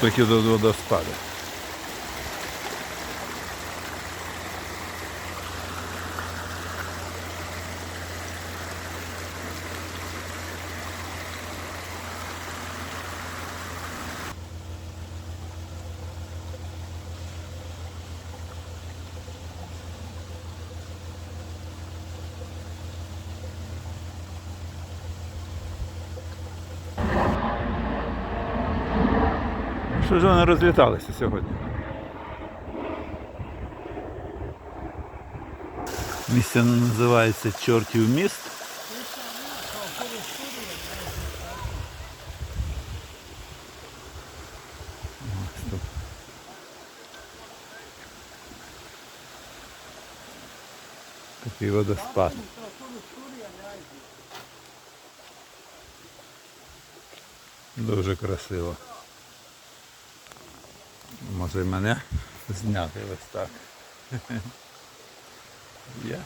Такі до водоспади. Що ж вони розліталися сьогодні? Місце називається Чортів міст. Ось тут. Такий водоспад. Дуже красиво. Може мене зняти ось так. Я.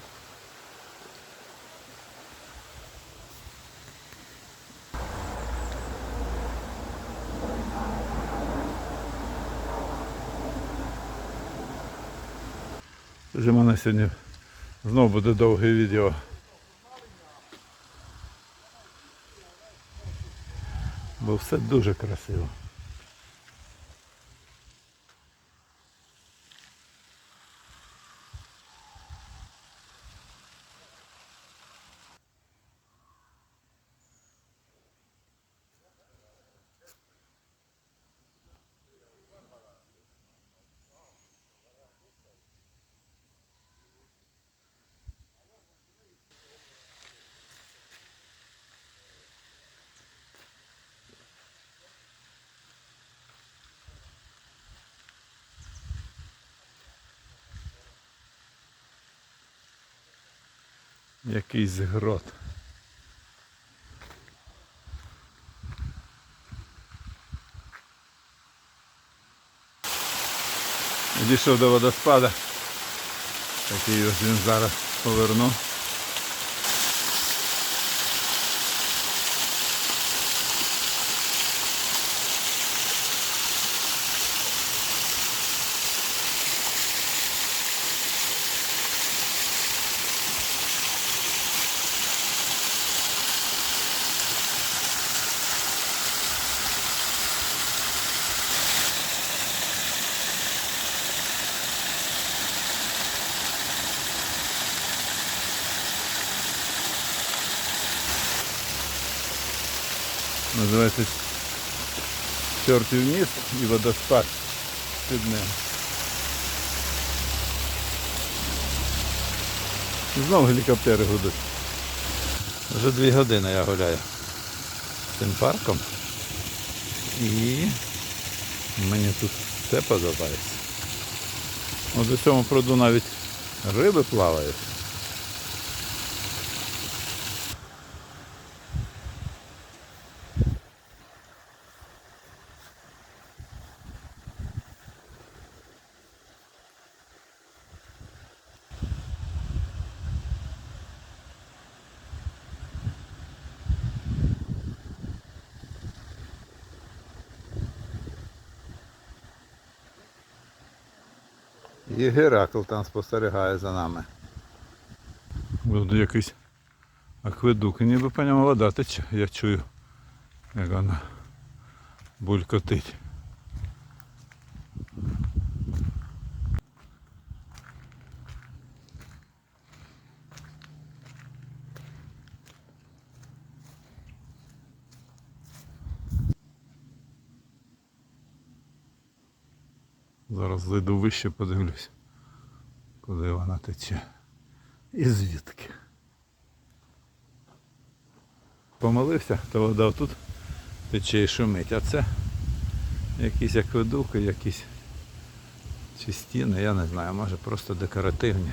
Вже в мене сьогодні знову буде довге відео. Бо все дуже красиво. Якийсь грот. Дійшов до водоспада. Такий він зараз повернув. Називається Чортів міст і водоспад під ним. Знову гелікоптери гудуть. Вже дві години я гуляю цим парком. І мені тут все подобається. От у цьому пруду навіть риби плавають. І Геракл там спостерігає за нами. Буде якийсь акведук, ніби по ньому вода тече. Я чую, як вона булькотить. Зараз зайду вище, подивлюсь, куди вона тече. І звідки. Помолився, то вода тут тече і шумить. А це якісь акведуки, якісь чи стіни, я не знаю, може просто декоративні.